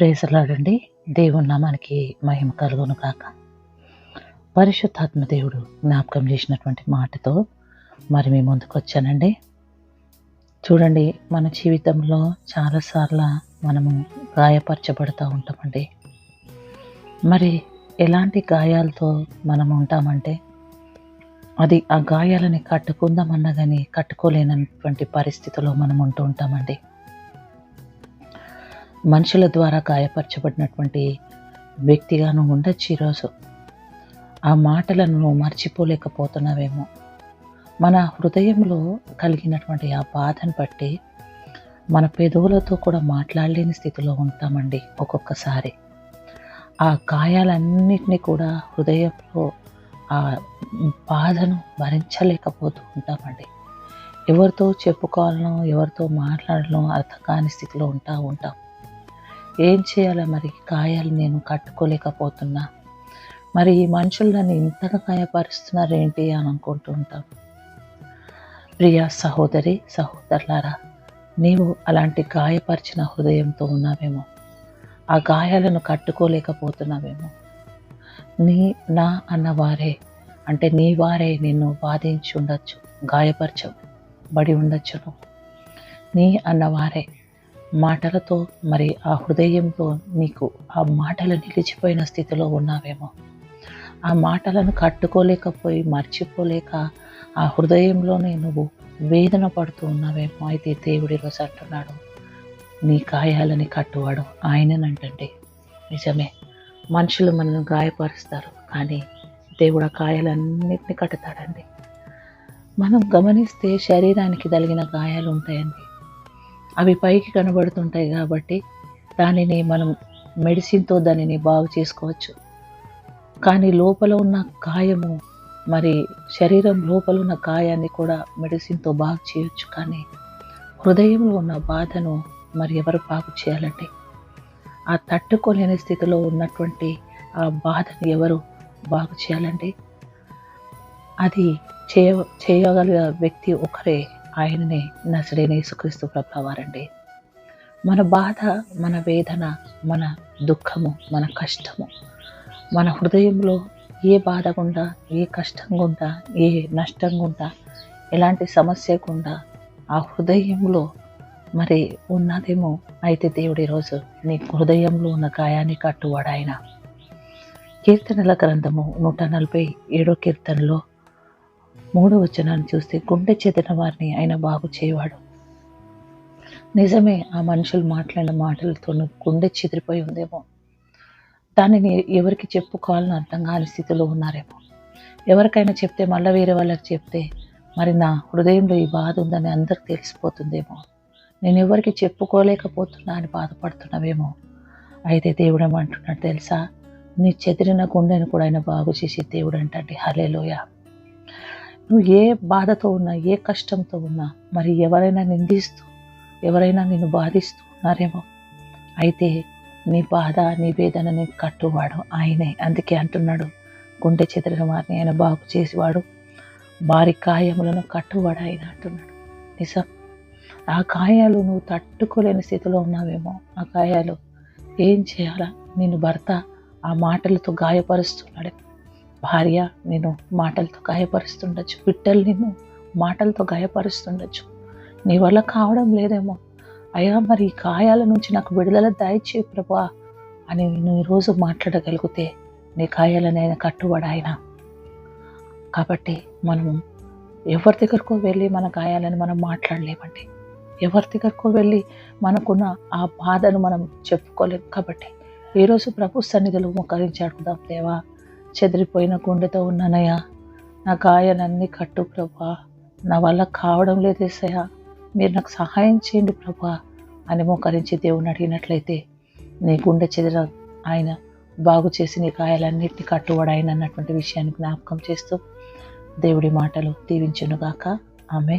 ప్రేసలాడండి. దేవుని నామానికి మహిమ కలుగును కాక పరిశుద్ధాత్మ దేవుడు జ్ఞాపకం చేసినటువంటి మాటతో మరి మీ ముందుకు వచ్చానండి. చూడండి మన జీవితంలో చాలాసార్లు మనము గాయపరచబడుతూ ఉంటామండి. మరి ఎలాంటి గాయాలతో మనం ఉంటామంటే అది ఆ గాయాలని కట్టుకుందామన్నా కానీ కట్టుకోలేనటువంటి పరిస్థితిలో మనం ఉంటూ ఉంటామండి. మనుషుల ద్వారా గాయపరచబడినటువంటి వ్యక్తిగాను ఉండొచ్చు ఈరోజు ఆ మాటలను నువ్వు మర్చిపోలేకపోతున్నావేమో. మన హృదయంలో కలిగినటువంటి ఆ బాధను బట్టి మన పెదవులతో కూడా మాట్లాడలేని స్థితిలో ఉంటామండి ఒక్కొక్కసారి. ఆ గాయాలన్నింటినీ కూడా హృదయంలో ఆ బాధను భరించలేకపోతూ ఉంటామండి. ఎవరితో చెప్పుకోవాలనో ఎవరితో మాట్లాడాలనో అర్థం కాని స్థితిలో ఉంటా ఉంటాం. ఏం చేయాలో మరి? గాయాలు నేను కట్టుకోలేకపోతున్నా. మరి ఈ మనుషులు నన్ను ఇంతగా గాయపరుస్తున్నారు ఏంటి అని అనుకుంటూ ఉంటాం. ప్రియా సహోదరి సహోదరులారా నీవు అలాంటి గాయపరిచిన హృదయంతో ఉన్నావేమో. ఆ గాయాలను కట్టుకోలేకపోతున్నావేమో. నీ నా అన్నవారే అంటే నీ వారే నిన్ను బాధించి ఉండొచ్చు గాయపరచబడి ఉండొచ్చును. నీ అన్నవారే మాటలతో మరి ఆ హృదయంలో నీకు ఆ మాటలు నిలిచిపోయిన స్థితిలో ఉన్నావేమో. ఆ మాటలను కట్టుకోలేకపోయి మర్చిపోలేక ఆ హృదయంలోనే నువ్వు వేదన పడుతూ ఉన్నావేమో అయితే దేవుడి రోజు అంటున్నాడు. నీ గాయాలని కట్టువాడు ఆయననంటండి. నిజమే మనుషులు మనల్ని గాయపరుస్తారు కానీ దేవుడు ఆ గాయాలన్నింటినీ కట్టుతాడండి. మనం గమనిస్తే శరీరానికి తగిన గాయాలు ఉంటాయండి. అవి పైకి కనబడుతుంటాయి కాబట్టి దానిని మనం మెడిసిన్తో దానిని బాగు చేసుకోవచ్చు. కానీ లోపల ఉన్న గాయము మరి శరీరం లోపల ఉన్న గాయాన్ని కూడా మెడిసిన్తో బాగు చేయొచ్చు. కానీ హృదయంలో ఉన్న బాధను మరి ఎవరు బాగు చేయాలంటే ఆ తట్టుకోలేని స్థితిలో ఉన్నటువంటి ఆ బాధను ఎవరు బాగు చేయాలండి అది చేయ చేయగల వ్యక్తి ఒకరే. ఆయననే నసడైన యేసుక్రీస్తు ప్రభావారండి. మన బాధ మన వేదన మన దుఃఖము మన కష్టము మన హృదయంలో ఏ బాధ గుండా ఏ కష్టం గుండా ఏ నష్టం గుండా ఎలాంటి సమస్య గుండా ఆ హృదయంలో మరి ఉన్నదేమో అయితే దేవుడి రోజు నీ హృదయంలో ఉన్న గాయాన్ని కట్టువాడు ఆయన. కీర్తనల గ్రంథము నూట నలభై ఏడో కీర్తనలో మూడో వచనాన్ని చూస్తే గుండె చెదిన వారిని ఆయన బాగు చేయవాడు. నిజమే ఆ మనుషులు మాట్లాడిన మాటలతో గుండె చెదిరిపోయి ఉందేమో. దానిని ఎవరికి చెప్పుకోవాలని అర్థం కాని స్థితిలో ఉన్నారేమో. ఎవరికైనా చెప్తే మళ్ళీ వేరే వాళ్ళకి చెప్తే మరి నా హృదయంలో ఈ బాధ ఉందని అందరికి తెలిసిపోతుందేమో. నేను ఎవరికి చెప్పుకోలేకపోతున్నా అని బాధపడుతున్నావేమో. అయితే దేవుడు ఏమంటున్నాడు తెలుసా? నీ చెదిరిన గుండెను కూడా ఆయన బాగు చేసి దేవుడు అంటే హలేలోయ నువ్వు ఏ బాధతో ఉన్నా ఏ కష్టంతో ఉన్నా మరి ఎవరైనా నిందిస్తూ ఎవరైనా నిన్ను బాధిస్తూ ఉన్నారేమో. అయితే నీ బాధ నీ వేదనని కట్టువాడు ఆయనే. అందుకే అంటున్నాడు గుండె చెదిరిన వారిని ఆయన బాగు చేసేవాడు వారి కాయములను కట్టువాడు ఆయన అంటున్నాడు. నిజం. ఆ కాయాలు నువ్వు తట్టుకోలేని స్థితిలో ఉన్నావేమో. ఆ గాయాలు ఏం చేయాలా? నేను భర్త ఆ మాటలతో గాయపరుస్తున్నాడు. భార్య నేను మాటలతో గాయపరుస్తుండొచ్చు బిడ్డలు నిన్ను మాటలతో గాయపరుస్తుండొచ్చు. నీ వల్ల కావడం లేదేమో. అయ్యా మరి ఈ గాయాల నుంచి నాకు విడుదల దయచే ప్రభా అని నేను ఈరోజు మాట్లాడగలిగితే నీ గాయాలని ఆయన కట్టుబడి కాబట్టి మనము ఎవరి దగ్గరకో వెళ్ళి మన గాయాలని మనం మాట్లాడలేమండి. ఎవరి దగ్గరకో వెళ్ళి మనకున్న ఆ బాధను మనం చెప్పుకోలేము కాబట్టి ఈరోజు ప్రభు సన్నిధిలో మోకరించి అడుగుదాం దేవా చెదిరిపోయిన గుండెతో ఉన్నానయ్యా. నా గాయాలన్నీ కట్టు ప్రభా. నా వల్ల కావడం లేదేసయ్యా మీరు నాకు సహాయం చేయండి ప్రభా అని మోకరించి దేవుని అడిగినట్లయితే నీ గుండె చెదిర ఆయన బాగు చేసి నీ గాయాలన్నింటినీ కట్టువాడు ఆయన అన్నటువంటి విషయాన్ని జ్ఞాపకం చేస్తూ దేవుడి మాటలు దీవించునుగాక. ఆమె